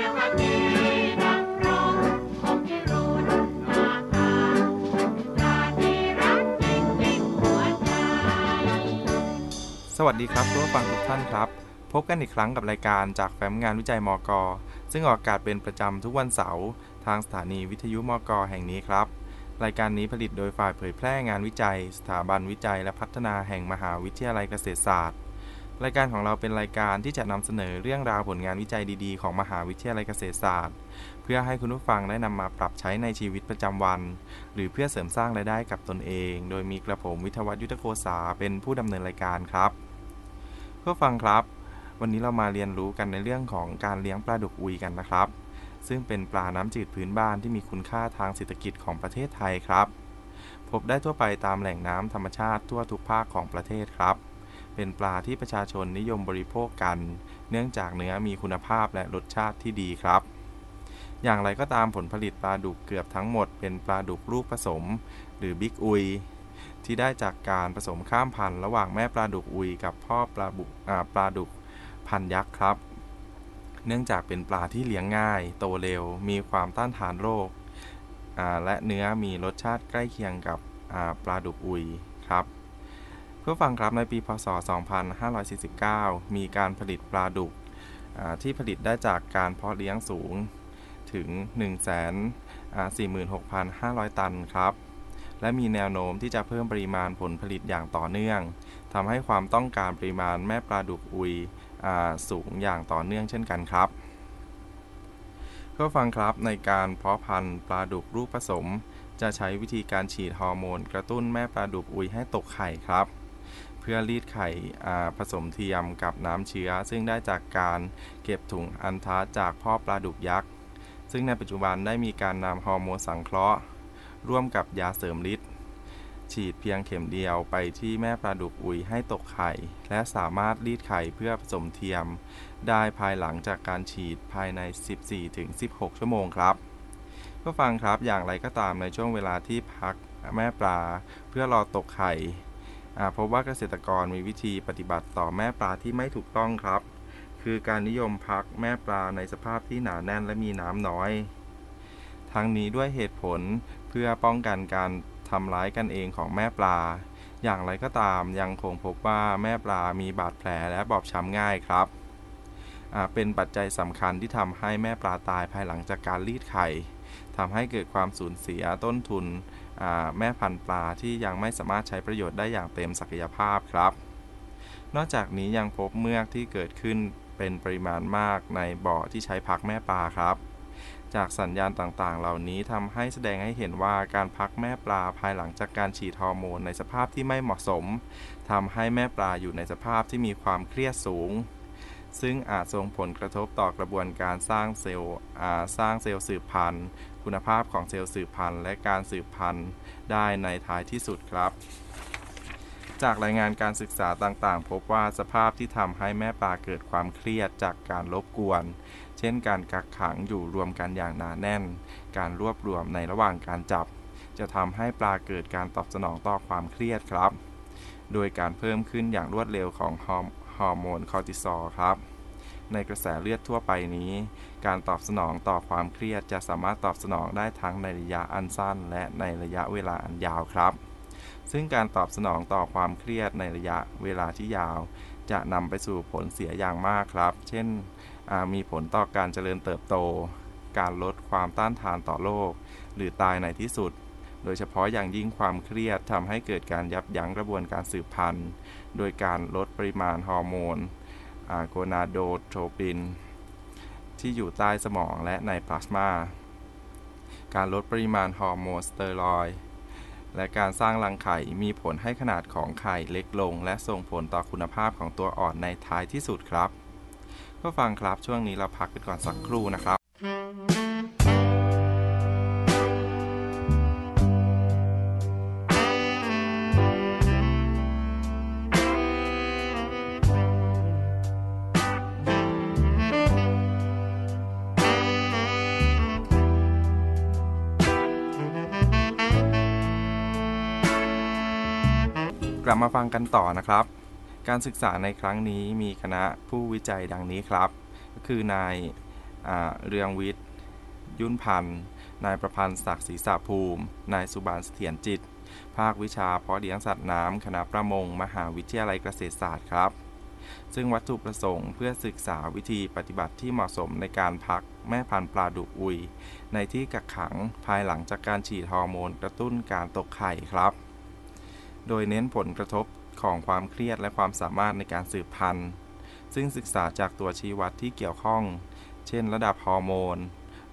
สวัสดีครับทุกฟังทุกท่านครับ พบกันอีกครั้งกับรายการจากแฟ้มงานวิจัยมก ซึ่งออกอากาศเป็นประจำทุกวันเสาร์ทางสถานีวิทยุมก แห่งนี้ครับ รายการนี้ผลิตโดยฝ่ายเผยแพร่งานวิจัย สถาบันวิจัยและพัฒนาแห่งมหาวิทยาลัยเกษตรศาสตร์ รายการของเราเป็นรายการที่จะนำเสนอเรื่องราวผลงานวิจัยดีๆ ของมหาวิทยาลัยเกษตรศาสตร์ เพื่อให้คุณผู้ฟังได้นำมาปรับใช้ในชีวิตประจำวัน หรือเพื่อเสริมสร้างรายได้กับตนเอง โดยมีกระผมวิทยวัฒน์ยุทธโกษาเป็นผู้ดำเนินรายการครับ เพื่อฟังครับ วันนี้เรามาเรียนรู้กันในเรื่องของการเลี้ยงปลาดุกอุยกันนะครับ ซึ่งเป็นปลาน้ำจืดพื้นบ้านที่มีคุณค่าทางเศรษฐกิจของประเทศไทยครับ พบได้ทั่วไปตามแหล่งน้ำธรรมชาติทั่วทุกภาคของประเทศครับ เป็นปลาที่ประชาชนนิยมบริโภคกัน เนื่องจากเนื้อมีคุณภาพและรสชาติที่ดีครับอย่างไรก็ตามผลผลิตปลาดุกเกือบทั้งหมดเป็นปลาดุกลูกผสม หรือบิ๊กอุย ที่ได้จากการผสมข้ามพันธุ์ระหว่างแม่ปลาดุกอุยกับพ่อปลาบุปลาดุกพันยักษ์ครับ เนื่องจากเป็นปลาที่เลี้ยงง่าย โตเร็ว มีความต้านทานโรค และเนื้อมีรสชาติใกล้เคียงกับปลาดุกอุยครับ เพื่อฟังครับในปีพศ 2549 มีการผลิตปลาดุกที่ผลิตได้จากการเพาะเลี้ยงสูงถึง 146,500 ตันครับ และมีแนวโน้มที่จะเพิ่มปริมาณผลผลิตอย่างต่อเนื่องทำให้ความต้องการปริมาณแม่ปลาดุกอุยอสูงอย่างต่อเนื่องเช่นกันครับเพื่อฟังครับในการเพาะพันธุ์ปลาดุกลูกผสม จะใช้วิธีการฉีดฮอร์โมน กระตุ้นแม่ปลาดุกอุยให้ตกไข่ครับ เพื่อรีดไข่ผสมเทียมกับน้ำเชื้อ ซึ่งได้จากการเก็บถุงอันทะจากพ่อปลาดุกยักษ์ซึ่งในปัจจุบันได้มีการนำฮอร์โมนสังเคราะห์ ร่วมกับยาเสริมฤทธิ์ฉีดเพียงเข็มเดียวไปที่แม่ปลาดุกอุยให้ตกไข่ และสามารถรีดไข่เพื่อผสมเทียม ได้ภายหลังจากการฉีดภายใน 14-16 ชั่วโมงครับก็ฟังครับอย่างไรก็ตามในช่วงเวลาที่พักแม่ปลา เพื่อรอตกไข่ พบว่าเกษตรกรมีวิธีปฏิบัติต่อแม่ปลาที่ไม่ถูกต้องครับ คือการนิยมพักแม่ปลาในสภาพที่หนาแน่นและมีน้ำน้อย ทั้งนี้ด้วยเหตุผลเพื่อป้องกันการทำร้ายกันเองของแม่ปลา อย่างไรก็ตามยังคงพบว่าแม่ปลามีบาดแผลและบอบช้ำง่ายครับ เป็นปัจจัยสำคัญที่ทำให้แม่ปลาตายภายหลังจากการรีดไข่ทำให้เกิดความสูญเสียต้นทุน แม่พันธุ์ปลาที่ยังไม่สามารถใช้ประโยชน์ได้อย่างเต็มศักยภาพครับ นอกจากนี้ยังพบเมือกที่เกิดขึ้นเป็นปริมาณมากในบ่อที่ใช้พักแม่ปลาครับ จากสัญญาณต่างๆ เหล่านี้ทำให้แสดงให้เห็นว่าการพักแม่ปลาภายหลังจากการฉีดฮอร์โมนในสภาพที่ไม่เหมาะสมทำให้แม่ปลาอยู่ในสภาพที่มีความเครียดสูงซึ่งอาจส่งผลกระทบต่อกระบวนการสร้างเซลล์สร้างเซลล์สืบพันธุ์ คุณภาพของเซลล์สืบพันธุ์และการสืบพันธุ์ได้ในท้ายที่สุดครับ จากรายงานการศึกษาต่างๆ พบว่าสภาพที่ทำให้แม่ปลาเกิดความเครียดจากการรบกวน เช่นการกักขังอยู่รวมกันอย่างหนาแน่น การรวบรวมในระหว่างการจับ จะทำให้ปลาเกิดการตอบสนองต่อความเครียดครับ โดยการเพิ่มขึ้นอย่างรวดเร็วของฮอร์ฮอร์โมนคอร์ติซอลครับ ในกระแสเลือดทั่วไปนี้ การตอบสนองต่อความเครียดจะสามารถตอบสนองได้ทั้งในระยะอันสั้น และในระยะเวลาอันยาวครับ ซึ่งการตอบสนองต่อความเครียดในระยะเวลาที่ยาว จะนำไปสู่ผลเสียอย่างมากครับ เช่นมีผลต่อการเจริญเติบโต การลดความต้านทานต่อโรคหรือตายในที่สุดโดยเฉพาะอย่างยิ่งความเครียดทำให้เกิดการยับยั้งกระบวนการสืบพันธุ์ โดยการลดปริมาณฮอร์โมน โกนาโดโทรปิน ที่อยู่ใต้สมองและในพลาสมา การลดปริมาณฮอร์โมนสเตอรอยและการสร้างรังไข่มีผลให้ขนาดของไข่เล็กลง และส่งผลต่อคุณภาพของตัวอ่อนในท้ายที่สุดครับ ก็ฟังครับช่วงนี้เราพักกันก่อนสักครู่นะครับ มาฟังกันต่อนะครับ การศึกษาในครั้งนี้มีคณะผู้วิจัยดังนี้ครับ ก็คือนายเรืองวิทย์ ยุ่นพันธ์ นายประพันธ์ศักดิ์ศรีสาภูมิ นายสุบานเสถียรจิต ภาควิชาเพาะเลี้ยงสัตว์น้ำคณะประมง มหาวิทยาลัยเกษตรศาสตร์ครับ ซึ่งวัตถุประสงค์เพื่อศึกษาวิธีปฏิบัติที่เหมาะสมในการพักแม่พันธุ์ปลาดุกอุย ในที่กักขังภายหลังจากการฉีดฮอร์โมนกระตุ้นการตกไข่ครับ โดยเน้นผลกระทบของความเครียดและความสามารถในการสืบพันธุ์ ซึ่งศึกษาจากตัวชี้วัดที่เกี่ยวข้อง เช่น ระดับฮอร์โมน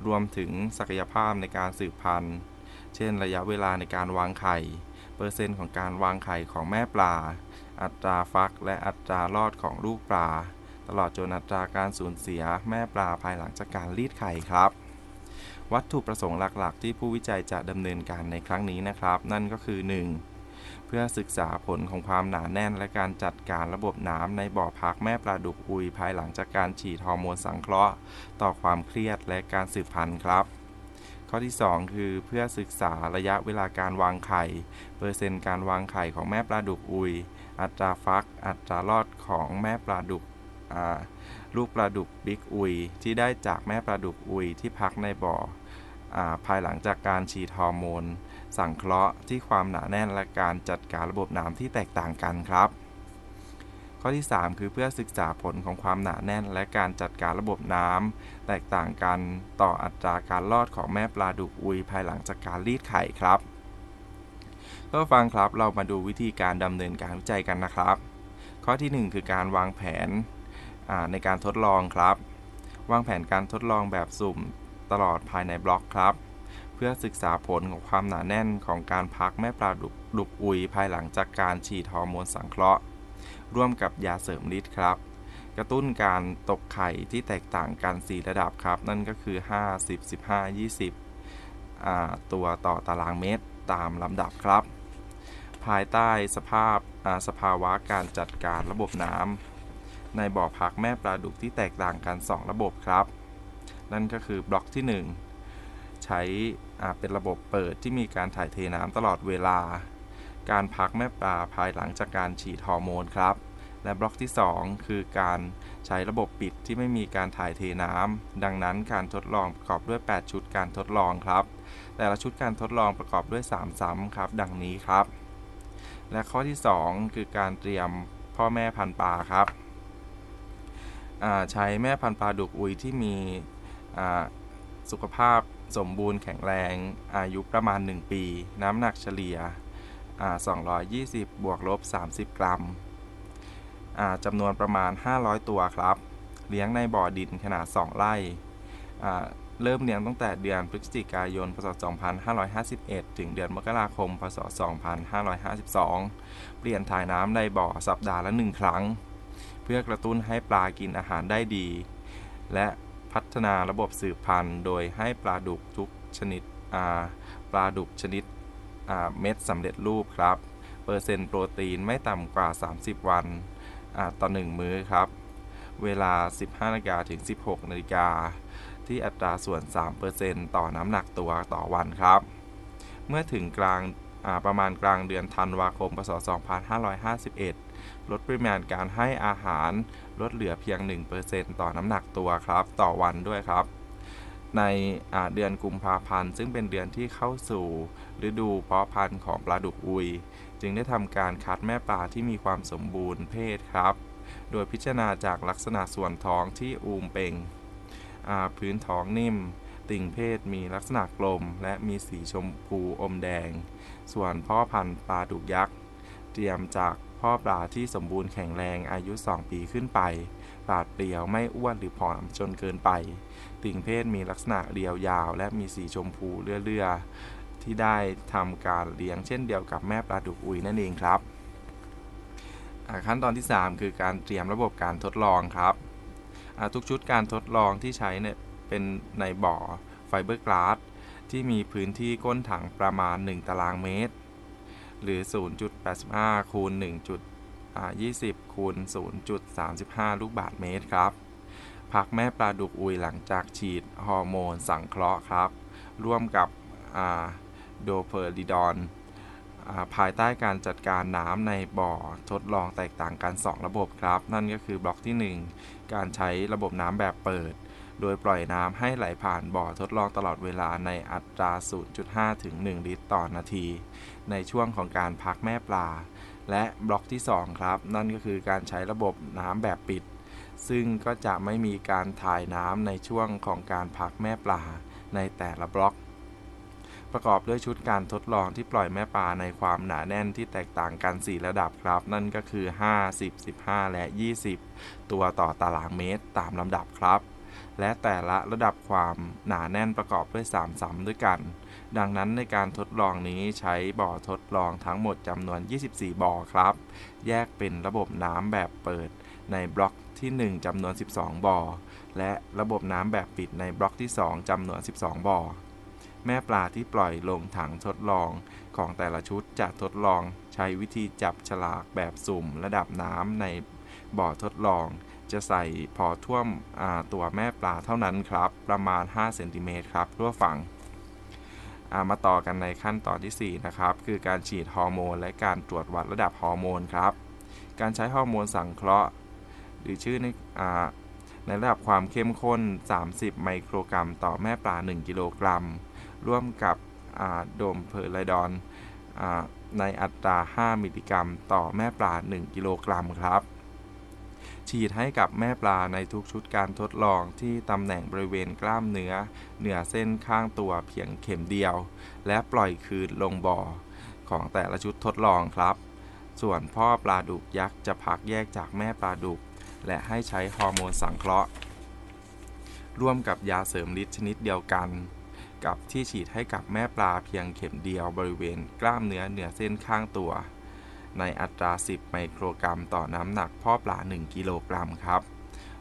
รวมถึงศักยภาพในการสืบพันธุ์ เช่น ระยะเวลาในการวางไข่ เปอร์เซ็นต์ของการวางไข่ของแม่ปลา อัตราฟักและอัตรารอดของลูกปลา ตลอดจนอัตราการสูญเสียแม่ปลาภายหลังจากการรีดไข่ครับวัตถุประสงค์หลัก ๆ ที่ผู้วิจัยจะดำเนินการในครั้งนี้นะครับ นั่นก็คือ 1. เพื่อศึกษาผลของความหนาแน่นและการจัดการระบบน้ำในบ่อพักแม่ปลาดุกอุยภายหลังจากการฉีดฮอร์โมนสังเคราะห์ ต่อความเครียดและการสืบพันธุ์ครับ ข้อที่ 2 คือเพื่อศึกษาระยะเวลาการวางไข่ เปอร์เซ็นต์การวางไข่ของแม่ปลาดุกอุย อัตราฟัก อัตรารอดของแม่ปลาดุกลูกปลาดุกบิ๊กอุย ที่ได้จากแม่ปลาดุกอุยที่พักในบ่ออภายหลังจากการฉีดฮอร์โมน สังเคราะห์ที่ความหนาแน่นและการจัดการระบบน้ำที่แตกต่างกันครับ ข้อที่ 3 คือเพื่อศึกษาผลของความหนาแน่น และการจัดการระบบน้ำแตกต่างกันต่ออัตราการรอดของแม่ปลาดุกอุยภายหลังจากการรีดไข่ครับก็ฟังครับเรามาดูวิธีการดำเนินการวิจัยกันนะครับ ข้อที่ 1 คือการวางแผนในการทดลองครับ วางแผนการทดลองแบบสุ่มตลอดภายในบล็อกครับ เพื่อศึกษาผลของความหนาแน่นของการพักแม่ปลาดุกดุกอุยภายหลังจากการฉีดฮอร์โมนสังเคราะห์ ร่วมกับยาเสริมฤทธิ์ครับ กระตุ้นการตกไข่ที่แตกต่างกัน 4 ระดับครับ นั่นก็คือ50 15 20 ตัวต่อตารางเมตรตามลำดับครับ ภายใต้สภาพสภาวะการจัดการระบบน้ำในบ่อพักแม่ปลาดุกที่แตกต่างกัน 2 ระบบครับ นั่นก็คือบล็อกที่ 1 ใช้ เป็นระบบเปิดที่มีการถ่ายเทน้ำตลอดเวลา การพักแม่ปลาภายหลังจากการฉีดฮอร์โมนครับ และบล็อกที่ 2 คือการใช้ระบบปิดที่ไม่มีการถ่ายเทน้ำดังนั้นการทดลองประกอบด้วย 8 ชุดการทดลองครับ แต่ละชุดการทดลองประกอบด้วย 3 ซ้ำครับ ดังนี้ครับ และข้อที่ 2 คือการเตรียมพ่อแม่พันปลาครับใช้แม่พันปลาดุกอุยที่มีสุขภาพ สมบูรณ์แข็งแรงอายุประมาณ 1 ปี น้ำหนักเฉลี่ย 220 บวกลบ 30 กรัมจำนวนประมาณ 500 ตัวครับ เลี้ยงในบ่อดินขนาด 2 ไร่เริ่มเลี้ยงตั้งแต่เดือนพฤศจิกายน พศ 2551 ถึงเดือนมกราคม พศ 2552 เปลี่ยนถ่ายน้ำในบ่อสัปดาห์ละ 1 ครั้ง เพื่อกระตุ้นให้ปลากินอาหารได้ดี และ พัฒนาระบบสืบพันธุ์ โดยให้ปลาดุกทุกชนิดปลาดุกชนิดเม็ดสำเร็จรูปครับ เปอร์เซ็นต์โปรตีนไม่ต่ำกว่า 30 วันต่อ 1 มื้อครับ เวลา 15นาฬิกาถึง 16นาฬิกาที่อัตราส่วน 3%ต่อน้ำหนักตัวต่อวันครับ เมื่อถึงกลางประมาณกลางเดือนธันวาคมพศ2551 ลดปริมาณการให้อาหารลดเหลือเพียง 1%ต่อน้ำหนักตัวครับ ต่อวันด้วยครับ ในเดือนกุมภาพันธ์ ซึ่งเป็นเดือนที่เข้าสู่ฤดูเพาะพันธุ์ของปลาดุกอุย จึงได้ทำการคัดแม่ปลาที่มีความสมบูรณ์เพศครับ โดยพิจารณาจากลักษณะส่วนท้องที่อูมเป่งพื้นท้องนิ่ม ติ่งเพศมีลักษณะกลม และมีสีชมพูอมแดง ส่วนพ่อพันธุ์ปลาดุกยักษ์ เตรียมจาก พ่อปลาที่สมบูรณ์แข็งแรงอายุ 2 ปีขึ้นไปปราดเปรียวไม่อ้วนหรือผอมจนเกินไป ติ่งเพศมีลักษณะเรียวยาว และมีสีชมพูเลื่อๆที่ได้ทำการเลี้ยงเช่นเดียวกับแม่ปลาดุกอุยนั่นเองครับขั้นตอนที่ 3 คือการเตรียมระบบการทดลองครับ ทุกชุดการทดลองที่ใช้เนี่ยเป็นในบ่อไฟเบอร์กลาสที่มีพื้นที่ก้นถังประมาณ 1 ตารางเมตร หรือ 0.85 คูณ 1.20 คูณ 0.35 ลูกบาศก์เมตรครับ พักแม่ปลาดุกอุยหลังจากฉีดฮอร์โมนสังเคราะห์ครับ ร่วมกับโดเพอร์ดิดอนภายใต้การจัดการน้ำในบ่อทดลองแตกต่างกัน 2 ระบบครับ นั่นก็คือบล็อกที่ 1 การใช้ระบบน้ำแบบเปิด โดยปล่อยน้ำให้ไหลผ่านบ่อทดลองตลอดเวลาในอัตรา 0.5 ถึง 1 ลิตรต่อนาที ในช่วงของการพักแม่ปลา และบล็อกที่ 2 ครับ นั่นก็คือการใช้ระบบน้ำแบบปิด ซึ่งก็จะไม่มีการถ่ายน้ำในช่วงของการพักแม่ปลาในแต่ละบล็อกประกอบด้วยชุดการทดลองที่ปล่อยแม่ปลาในความหนาแน่นที่แตกต่างกัน 4 ระดับครับ นั่นก็คือ 50 15 และ 20 ตัวต่อตารางเมตรตามลำดับครับ และแต่ละระดับความหนาแน่นประกอบด้วย 3 ซ้ำด้วยกัน ดังนั้นในการทดลองนี้ใช้บ่อทดลองทั้งหมดจำนวน 24 บ่อครับ แยกเป็นระบบน้ำแบบเปิดในบล็อกที่ 1จำนวน 12 บ่อ และระบบน้ำแบบปิดในบล็อกที่ 2จำนวน 12 บ่อ แม่ปลาที่ปล่อยลงถังทดลองของแต่ละชุดจะทดลองใช้วิธีจับฉลากแบบสุ่มระดับน้ำในบ่อทดลอง จะใส่พอท่วมตัวแม่ปลาเท่านั้นครับ ประมาณ5เซนติเมตรครับทั่วฝั่งมาต่อกันในขั้นตอนที่ 4 นะครับ คือการฉีดฮอร์โมน และการตรวจวัดระดับฮอร์โมนครับ การใช้ฮอร์โมนสังเคราะห์ หรือชื่อในในระดับความเข้มข้น 30 ไมโครกรัม ต่อแม่ปลา 1 กิโลกรัม ร่วมกับโดมเพอร์ไลดอนในอัตรา 5 มิลลิกรัม ต่อแม่ปลา 1 กิโลกรัมครับ ฉีดให้กับแม่ปลาในทุกชุดการทดลองที่ตำแหน่งบริเวณกล้ามเนื้อ เหนือเส้นข้างตัวเพียงเข็มเดียว และปล่อยคืนลงบ่อ ของแต่ละชุดทดลองครับ ส่วนพ่อปลาดุกยักษ์จะพักแยกจากแม่ปลาดุก และให้ใช้ฮอร์โมนสังเคราะห์ ร่วมกับยาเสริมฤทธิ์ชนิดเดียวกัน กับที่ฉีดให้กับแม่ปลาเพียงเข็มเดียวบริเวณกล้ามเนื้อเหนือเส้นข้างตัว ในอัตรา 10 ไมโครกรัม ต่อน้ำหนักพ่อปลา 1 กิโลกรัมครับ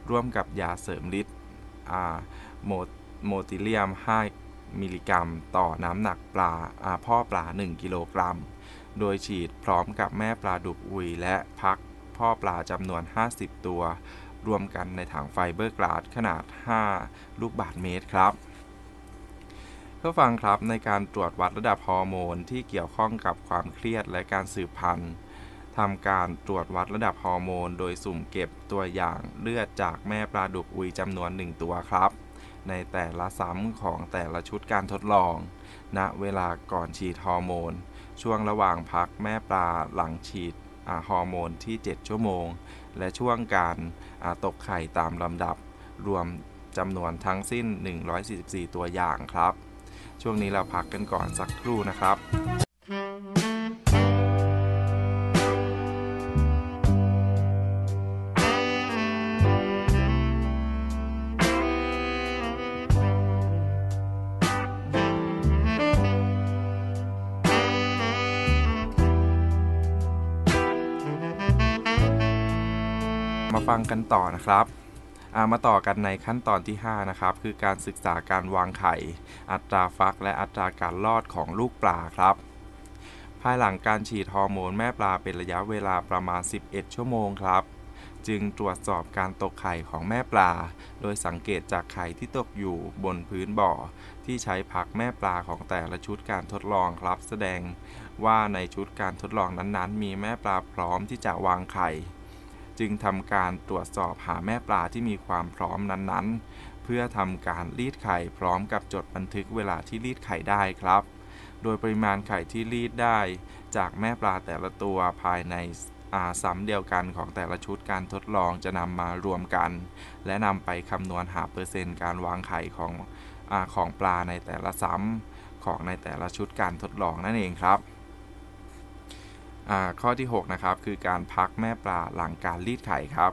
ร่วมกับยาเสริมฤทธิ์โมติเลียม 5 มิลลิกรัม ต่อน้ำหนักปลาพ่อปลา 1 กิโลกรัม โดยฉีดพร้อมกับแม่ปลาดุกอุยและพักพ่อปลาจำนวน 50 ตัว รวมกันในถังไฟเบอร์กลาสขนาด 5 ลูกบาศก์เมตรครับเพื่อฟังครับในการตรวจวัดระดับฮอร์โมนที่เกี่ยวข้องกับความเครียดและการสืบพันธุ์ ทำการตรวจวัดระดับฮอร์โมน โดยสุ่มเก็บตัวอย่างเลือดจากแม่ปลาดุกอุยจำนวน 1 ตัวครับ ในแต่ละซ้ำของแต่ละชุดการทดลอง ณ เวลาก่อนฉีดฮอร์โมน ช่วงระหว่างพักแม่ปลาหลังฉีดฮอร์โมนที่ 7 ชั่วโมง และช่วงการตกไข่ตามลำดับ รวมจำนวนทั้งสิ้น 144 ตัวอย่างครับ ช่วงนี้เราพักกันก่อนสักครู่นะครับ กันต่อนะครับมาต่อกันในขั้นตอนที่ 5 นะครับ คือการศึกษาการวางไข่ อัตราฟักและอัตราการรอดของลูกปลาครับ ภายหลังการฉีดฮอร์โมนแม่ปลาเป็นระยะเวลาประมาณ 11 ชั่วโมงครับ จึงตรวจสอบการตกไข่ของแม่ปลา โดยสังเกตจากไข่ที่ตกอยู่บนพื้นบ่อ ที่ใช้พักแม่ปลาของแต่ละชุดการทดลองครับ แสดงว่าในชุดการทดลองนั้นๆ มีแม่ปลาพร้อมที่จะวางไข่ จึงทำการตรวจสอบหาแม่ปลาที่มีความพร้อมนั้นๆ เพื่อทำการรีดไข่พร้อมกับจดบันทึกเวลาที่รีดไข่ได้ครับ โดยปริมาณไข่ที่รีดได้ จากแม่ปลาแต่ละตัวภายในซ้ำเดียวกันของแต่ละชุดการทดลองจะนำมารวมกัน และนำไปคำนวณหาเปอร์เซ็นต์การวางไข่ของอของปลาในแต่ละซ้ำของในแต่ละชุดการทดลองนั่นเองครับ ข้อที่6นะครับคือการพักแม่ปลาหลังการรีดไข่ครับ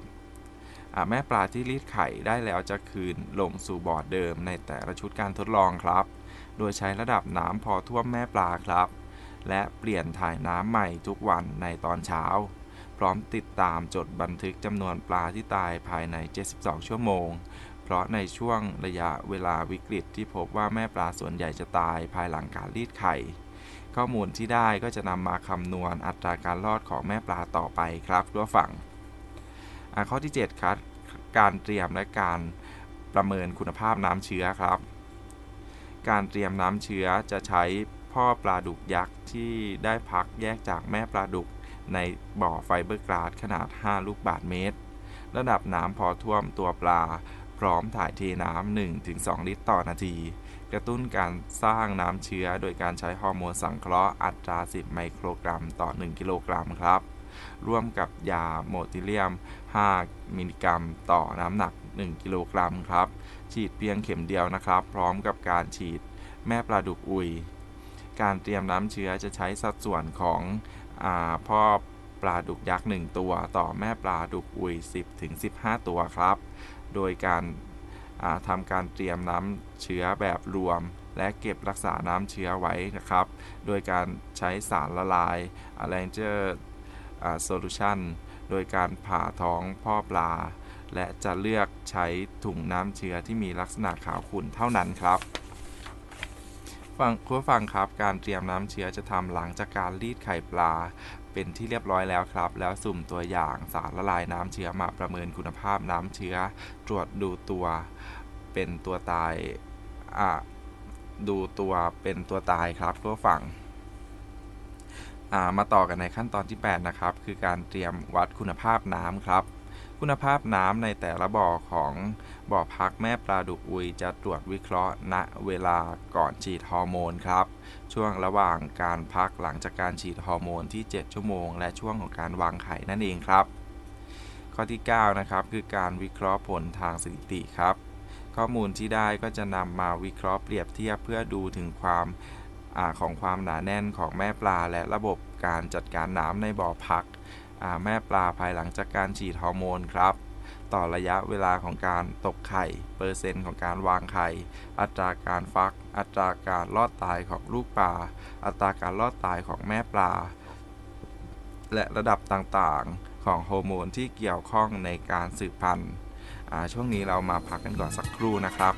แม่ปลาที่รีดไข่ได้แล้วจะคืนลงสู่บ่อเดิมในแต่ละชุดการทดลองครับ โดยใช้ระดับน้ำพอท่วมแม่ปลาครับ และเปลี่ยนถ่ายน้ำใหม่ทุกวันในตอนเช้า พร้อมติดตามจดบันทึกจำนวนปลาที่ตายภายใน 72 ชั่วโมง เพราะในช่วงระยะเวลาวิกฤตที่พบว่าแม่ปลาส่วนใหญ่จะตายภายหลังการรีดไข่ ข้อมูลที่ได้ก็จะนำมาคำนวณอัตราการรอดของแม่ปลาต่อไปครับทั่วฝั่งข้อที่ 7 ครับ การเตรียมและการประเมินคุณภาพน้ำเชื้อครับ การเตรียมน้ำเชื้อจะใช้พ่อปลาดุกยักษ์ที่ได้พักแยกจากแม่ปลาดุกในบ่อไฟเบอร์กราสขนาด 5 ลูกบาศก์เมตร ระดับน้ำพอท่วมตัวปลา พร้อมถ่ายเทน้ำ1-2 ลิตรต่อนาที กระตุ้นการสร้างน้ำเชื้อ โดยการใช้ฮอร์โมนสังเคราะห์อัตรา 10 ไมโครกรัมต่อ 1 กิโลกรัมครับ ร่วมกับยาโมติเลียม 5 มิลลิกรัม ต่อน้ำหนัก 1 กิโลกรัมครับ ฉีดเพียงเข็มเดียวนะครับ พร้อมกับการฉีดแม่ปลาดุกอุย การเตรียมน้ำเชื้อจะใช้สัดส่วนของอพ่อปลาดุกยักษ์ 1 ตัว ต่อแม่ปลาดุกอุย 10-15 ตัวครับ โดยการ ทำการเตรียมน้ำเชื้อแบบรวม และเก็บรักษาน้ำเชื้อไว้นะครับ โดยการใช้สารละลาย a l l e n g e r Solution โดยการผ่าท้องพ่อปลา และจะเลือกใช้ถุงน้ำเชื้อที่มีลักษณะขาวขุ่นเท่านั้นครับฟังคุณฟังครับ การเตรียมน้ำเชื้อจะทำหลังจากการรีดไข่ปลาเป็นที่เรียบร้อยแล้วครับ แล้วสุ่มตัวอย่างสารละลายน้ำเชื้อมาประเมินคุณภาพน้ำเชื้อ ตรวจดูตัว เป็นตัวตายดูตัวเป็นตัวตายครับเพื่อฟังมาต่อกันในขั้นตอนที่ 8 นะครับ คือการเตรียมวัดคุณภาพน้ำครับ คุณภาพน้ำในแต่ละบ่อของบ่อพักแม่ปลาดุกอุยจะตรวจวิเคราะห์ ณเวลาก่อนฉีดฮอร์โมนครับ ช่วงระหว่างการพักหลังจากการฉีดฮอร์โมนที่ 7 ชั่วโมง และช่วงของการวางไข่นั่นเองครับ ข้อที่ 9 นะครับ คือการวิเคราะห์ผลทางสถิติครับ ข้อมูลที่ได้ก็จะนำมาวิเคราะห์เปรียบเทียบเพื่อดูถึงความอของความหนาแน่นของแม่ปลา และระบบการจัดการน้ำในบ่อพักแม่ปลาภายหลังจากการฉีดฮอร์โมนครับต่อระยะเวลาของการตกไข่ เปอร์เซ็นต์ของการวางไข่ อัตราการฟัก อัตราการรอดตายของลูกปลา อัตราการรอดตายของแม่ปลา และระดับต่างๆ ของฮอร์โมนที่เกี่ยวข้องในการสืบพันธุ์ ช่วงนี้เรามาพักกันก่อนสักครู่นะครับ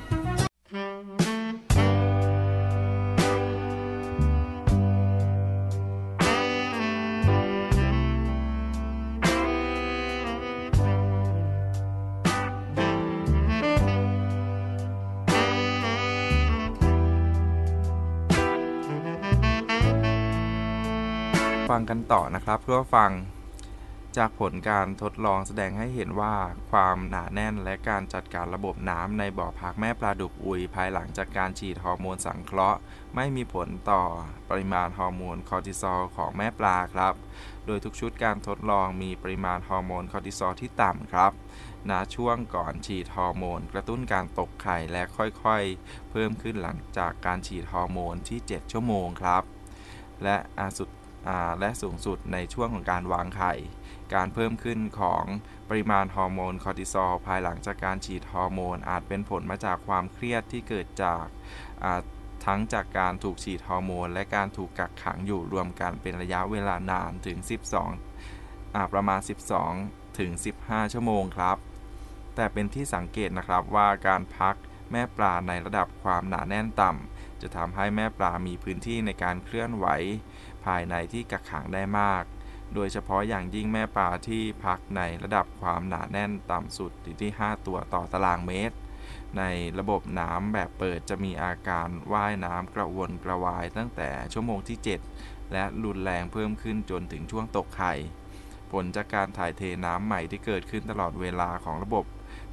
ฟังกันต่อนะครับ เพื่อฟัง จากผลการทดลองแสดงให้เห็นว่า ความหนาแน่นและการจัดการระบบน้ำในบ่อพักแม่ปลาดุกอุย ภายหลังจากการฉีดฮอร์โมนสังเคราะห์ ไม่มีผลต่อปริมาณฮอร์โมนคอร์ติซอลของแม่ปลาครับ โดยทุกชุดการทดลองมีปริมาณฮอร์โมนคอร์ติซอลที่ต่ำครับณช่วงก่อนฉีดฮอร์โมน กระตุ้นการตกไข่และค่อยๆ เพิ่มขึ้นหลังจากการฉีดฮอร์โมนที่ 7 ชั่วโมงครับ และอสุด และสูงสุดในช่วงของการวางไข่ การเพิ่มขึ้นของปริมาณฮอร์โมนคอร์ติซอลภายหลังจากการฉีดฮอร์โมน อาจเป็นผลมาจากความเครียดที่เกิดจากทั้งจากการถูกฉีดฮอร์โมน และการถูกกักขังอยู่รวมกันเป็นระยะเวลานานถึง 12 ประมาณ 12 ถึง 15 ชั่วโมงครับ แต่เป็นที่สังเกตนะครับว่าการพักแม่ปลาในระดับความหนาแน่นต่ำจะทำให้แม่ปลามีพื้นที่ในการเคลื่อนไหว ภายในที่กักขังได้มาก โดยเฉพาะอย่างยิ่งแม่ปลาที่พักในระดับความหนาแน่นต่ำสุดที่ 5 ตัวต่อตารางเมตร ในระบบน้ำแบบเปิดจะมีอาการว่ายน้ำกระวนกระวายตั้งแต่ชั่วโมงที่ 7 และรุนแรงเพิ่มขึ้นจนถึงช่วงตกไข่ผลจากการถ่ายเทน้ำใหม่ที่เกิดขึ้นตลอดเวลาของระบบ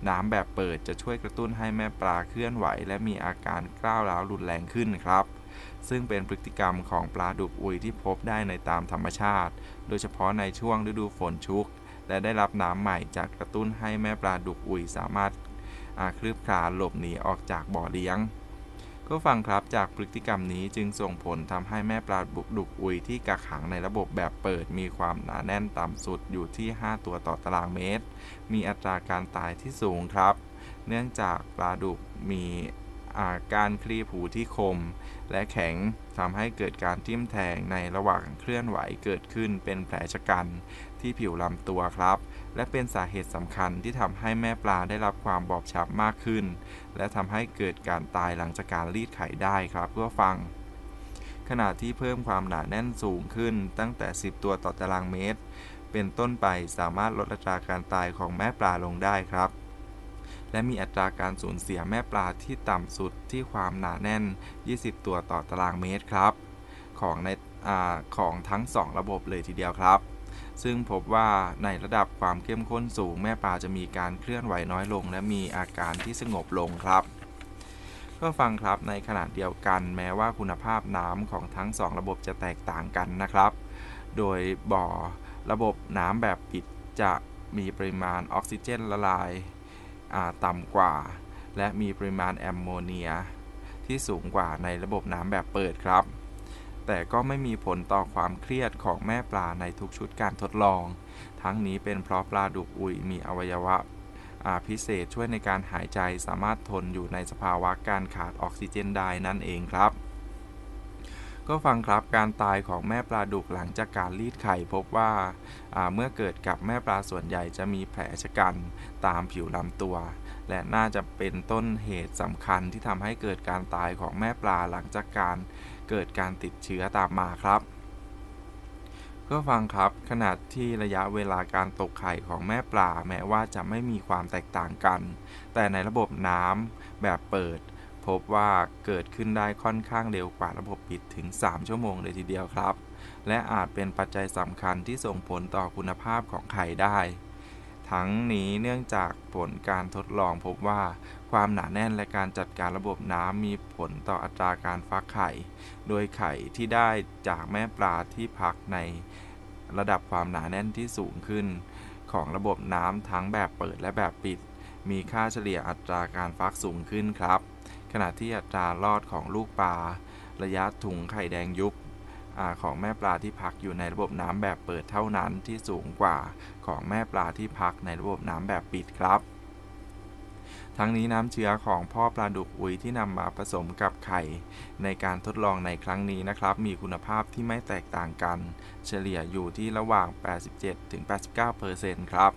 น้ำแบบเปิดจะช่วยกระตุ้นให้แม่ปลาเคลื่อนไหว และมีอาการกล้าวร้าวรุนแรงขึ้นครับ ซึ่งเป็นพฤติกรรมของปลาดุกอุยที่พบได้ในตามธรรมชาติ โดยเฉพาะในช่วงฤดูฝนชุก และได้รับน้ำใหม่จากกระตุ้นให้แม่ปลาดุกอุยสามารถคลืบคลานหลบหนีออกจากบ่อเลี้ยงก็ฟังครับจากพฤติกรรมนี้จึงส่งผลทำให้แม่ปลาบุกดุกอุยที่กักขังในระบบแบบเปิดมีความหนาแน่นต่ำสุดอยู่ที่ 5 ตัวต่อตารางเมตร มีอัตราการตายที่สูงครับ เนื่องจากปลาดุกมีการคลีผูที่คม และแข็งทำให้เกิดการทิ่มแทงในระหว่างเคลื่อนไหวเกิดขึ้นเป็นแผลชะกันที่ผิวลำตัวครับ และเป็นสาเหตุสำคัญที่ทำให้แม่ปลาได้รับความบอบช้ำมากขึ้น และทำให้เกิดการตายหลังจากการรีดไข่ได้ครับเพื่อฟัง ขณะที่เพิ่มความหนาแน่นสูงขึ้นตั้งแต่ 10 ตัวต่อตารางเมตร เป็นต้นไปสามารถลดอัตราการตายของแม่ปลาลงได้ครับ และมีอัตราการสูญเสียแม่ปลาที่ต่ำสุดที่ความหนาแน่น 20 ตัวต่อตารางเมตรครับ ของในอของทั้ง 2 ระบบเลยทีเดียวครับ ซึ่งพบว่าในระดับความเข้มข้นสูงแม่ปลาจะมีการเคลื่อนไหวน้อยลง และมีอาการที่สงบลงครับก็ฟังครับในขณะเดียวกันแม้ว่าคุณภาพน้ำของทั้ง 2 ระบบจะแตกต่างกันนะครับ โดยบ่อระบบน้ำแบบปิดจะมีปริมาณออกซิเจนละลาย ต่ำกว่า และมีปริมาณแอมโมเนีย ที่สูงกว่าในระบบน้ำแบบเปิดครับ แต่ก็ไม่มีผลต่อความเครียดของแม่ปลาในทุกชุดการทดลอง ทั้งนี้เป็นเพราะปลาดุกอุยมีอวัยวะพิเศษช่วยในการหายใจสามารถทนอยู่ในสภาวะการขาดออกซิเจนได้นั่นเองครับ ก็ฟังครับการตายของแม่ปลาดุกหลังจากการรีดไข่พบว่าเมื่อเกิดกับแม่ปลาส่วนใหญ่จะมีแผลชะกันตามผิวลำตัว และน่าจะเป็นต้นเหตุสำคัญที่ทำให้เกิดการตายของแม่ปลาหลังจากการเกิดการติดเชื้อตามมาครับก็ฟังครับขนาดที่ระยะเวลาการตกไข่ของแม่ปลาแม้ว่าจะไม่มีความแตกต่างกัน แต่ในระบบน้ำแบบเปิด พบว่าเกิดขึ้นได้ค่อนข้างเร็วกว่าระบบปิดถึง 3 ชั่วโมงเลยทีเดียวครับ และอาจเป็นปัจจัยสำคัญที่ส่งผลต่อคุณภาพของไข่ได้ ทั้งนี้เนื่องจากผลการทดลองพบว่า ความหนาแน่นและการจัดการระบบน้ำมีผลต่ออัตราการฟักไข่ โดยไข่ที่ได้จากแม่ปลาที่พักในระดับความหนาแน่นที่สูงขึ้น ของระบบน้ำทั้งแบบเปิดและแบบปิด มีค่าเฉลี่ยอัตราการฟักสูงขึ้นครับ ขณะที่อัตรารอดของลูกปลา ระยะถุงไข่แดงยุบอของแม่ปลาที่พักอยู่ในระบบน้ำแบบเปิดเท่านั้นที่สูงกว่าของแม่ปลาที่พักในระบบน้ำแบบปิดครับ ทั้งนี้น้ำเชื้อของพ่อปลาดุกอุยที่นำมาผสมกับไข่ ในการทดลองในครั้งนี้นะครับ มีคุณภาพที่ไม่แตกต่างกัน เฉลี่ยอยู่ที่ระหว่าง 87-89%ครับ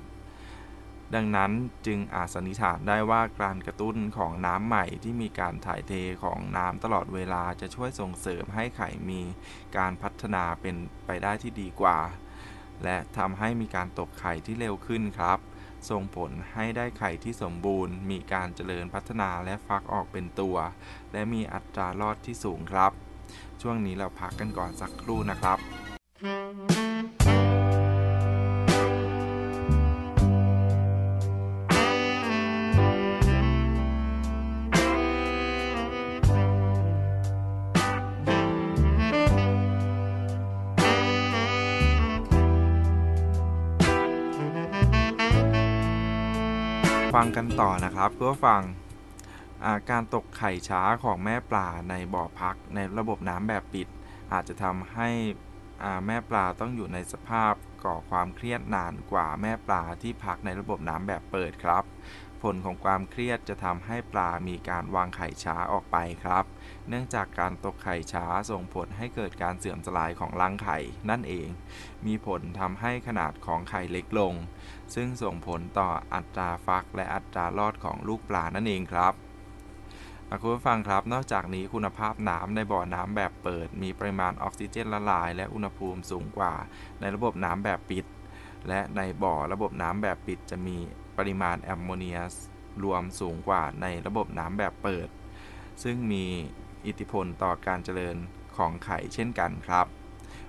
ดังนั้นจึงอาจสันนิษฐานได้ว่าการกระตุ้นของน้ำใหม่ที่มีการถ่ายเทของน้ำตลอดเวลาจะช่วยส่งเสริมให้ไข่มีการพัฒนาเป็นไปได้ที่ดีกว่า และทำให้มีการตกไข่ที่เร็วขึ้นครับ ส่งผลให้ได้ไข่ที่สมบูรณ์ มีการเจริญพัฒนาและฟักออกเป็นตัว และมีอัตรารอดที่สูงครับ ช่วงนี้เราพักกันก่อนสักครู่นะครับ ต่อนะครับเพื่อฟังการตกไข่ช้าของแม่ปลาในบ่อพักในระบบน้ำแบบปิด อาจจะทำให้แม่ปลาต้องอยู่ในสภาพก่อความเครียดนานกว่าแม่ปลาที่พักในระบบน้ำแบบเปิดครับ ผลของความเครียดจะทำให้ปลามีการวางไข่ช้าออกไปครับ เนื่องจากการตกไข่ช้าส่งผลให้เกิดการเสื่อมสลายของรังไข่นั่นเอง มีผลทำให้ขนาดของไข่เล็กลง ซึ่งส่งผลต่ออัตราฟักและอัตรารอดของลูกปลานั่นเองครับคุณผู้ฟังครับ นอกจากนี้คุณภาพน้ำในบ่อน้ำแบบเปิด มีปริมาณออกซิเจนละลาย และอุณหภูมิสูงกว่า ในระบบน้ำแบบปิด และในบ่อระบบน้ำแบบปิด จะมีปริมาณแอมโมเนียรวมสูงกว่าในระบบน้ำแบบเปิด ซึ่งมีอิทธิพลต่อการเจริญของไข่เช่นกันครับ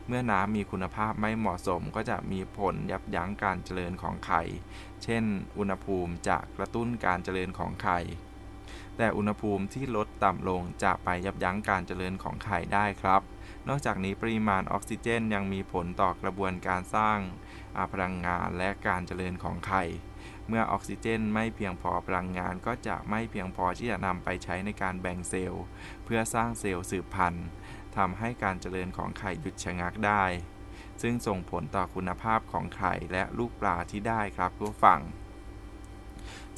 เมื่อน้ำมีคุณภาพไม่เหมาะสมก็จะมีผลยับยั้งการเจริญของไข่ เช่น อุณหภูมิจะกระตุ้นการเจริญของไข่ แต่อุณหภูมิที่ลดต่ำลงจะไปยับยั้งการเจริญของไข่ได้ครับ นอกจากนี้ปริมาณออกซิเจนยังมีผลต่อกระบวนการสร้างพลังงานและการเจริญของไข่ เมื่อออกซิเจนไม่เพียงพอพลังงานก็จะไม่เพียงพอที่จะนำไปใช้ในการแบ่งเซลล์ เพื่อสร้างเซลล์สืบพันธุ์ ทำให้การเจริญของไข่หยุดชะงักได้ ซึ่งส่งผลต่อคุณภาพของไข่และลูกปลาที่ได้ครับผู้ฟัง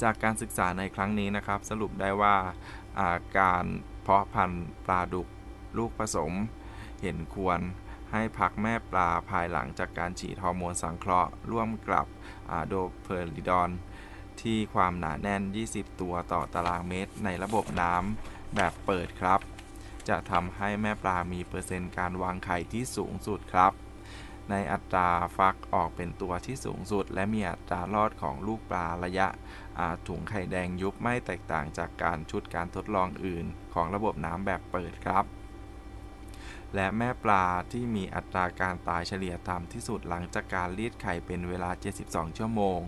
จากการศึกษาในครั้งนี้นะครับ สรุปได้ว่าาการเพาะพันธุ์ปลาดุกลูกผสม เห็นควรให้พักแม่ปลาภายหลังจากการฉีดฮอร์โมนสังเคราะห์ร่วมกับโดเพอร์ลิดอนที่ความหนาแน่น 20 ตัวต่อตารางเมตรในระบบน้ำแบบเปิดครับ จะทำให้แม่ปลามีเปอร์เซ็นต์การวางไข่ที่สูงสุดครับ ในอัตราฟักออกเป็นตัวที่สูงสุด และมีอัตรารอดของลูกปลาระยะถุงไข่แดงยุบไม่แตกต่างจากการชุดการทดลองอื่น ของระบบน้ำแบบเปิดครับและแม่ปลาที่มีอัตราการตายเฉลี่ยต่ำที่สุดหลังจากการรีดไข่เป็นเวลา 72 ชั่วโมง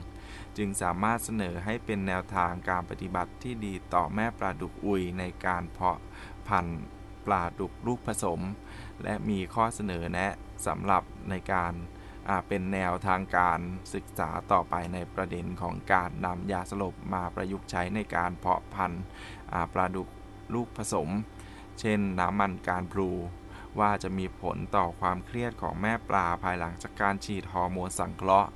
จึงสามารถเสนอให้เป็นแนวทางการปฏิบัติที่ดีต่อแม่ปลาดุกอุยในการเพาะพันธุ์ ปลาดุกลูกผสม และมีข้อเสนอแนะสำหรับในการเป็นแนวทางการศึกษาต่อไปในประเด็นของการนำยาสลบมาประยุกต์ใช้ในการเพาะพันธุ์ปลาดุกลูกผสม เช่นน้ำมันการพลูว่าจะมีผลต่อความเครียดของแม่ปลาภายหลังจากการฉีดฮอร์โมนสังเคราะห์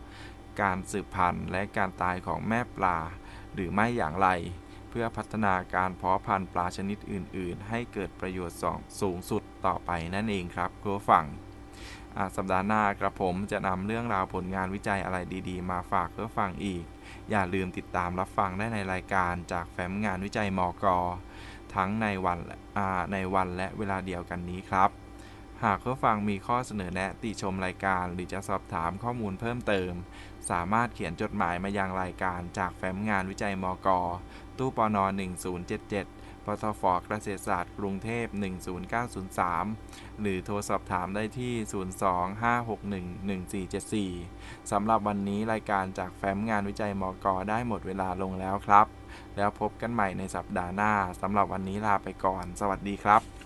การสืบพันธุ์และการตายของแม่ปลา หรือไม่อย่างไร พื่อพัฒนาการเพาะพันธุ์ปลาชนิดอื่น ๆ ให้เกิดประโยชน์สูงสุดต่อไปนั่นเองครับคุณผู้ฟังสัปดาห์หน้ากระผมจะนำเรื่องราวผลงานวิจัยอะไรดีๆ มาฝากเพื่อฟังอีก อย่าลืมติดตามรับฟังได้ในรายการจากแฟ้มงานวิจัยมกทั้งในวันในวันและเวลาเดียวกันนี้ครับ หากเพื่อฟังมีข้อเสนอแนะติชมรายการ หรือจะสอบถามข้อมูลเพิ่มเติม สามารถเขียนจดหมายมายังรายการจากแฟ้มงานวิจัยมก ตู้ปนอ1077 ปตฟเกษตรศาสตร์กรุงเทพ 10903 หรือโทรสอบถามได้ที่ 025611474 สำหรับวันนี้รายการจากแฟ้มงานวิจัยมกได้หมดเวลาลงแล้วครับ แล้วพบกันใหม่ในสัปดาห์หน้า สำหรับวันนี้ลาไปก่อน สวัสดีครับ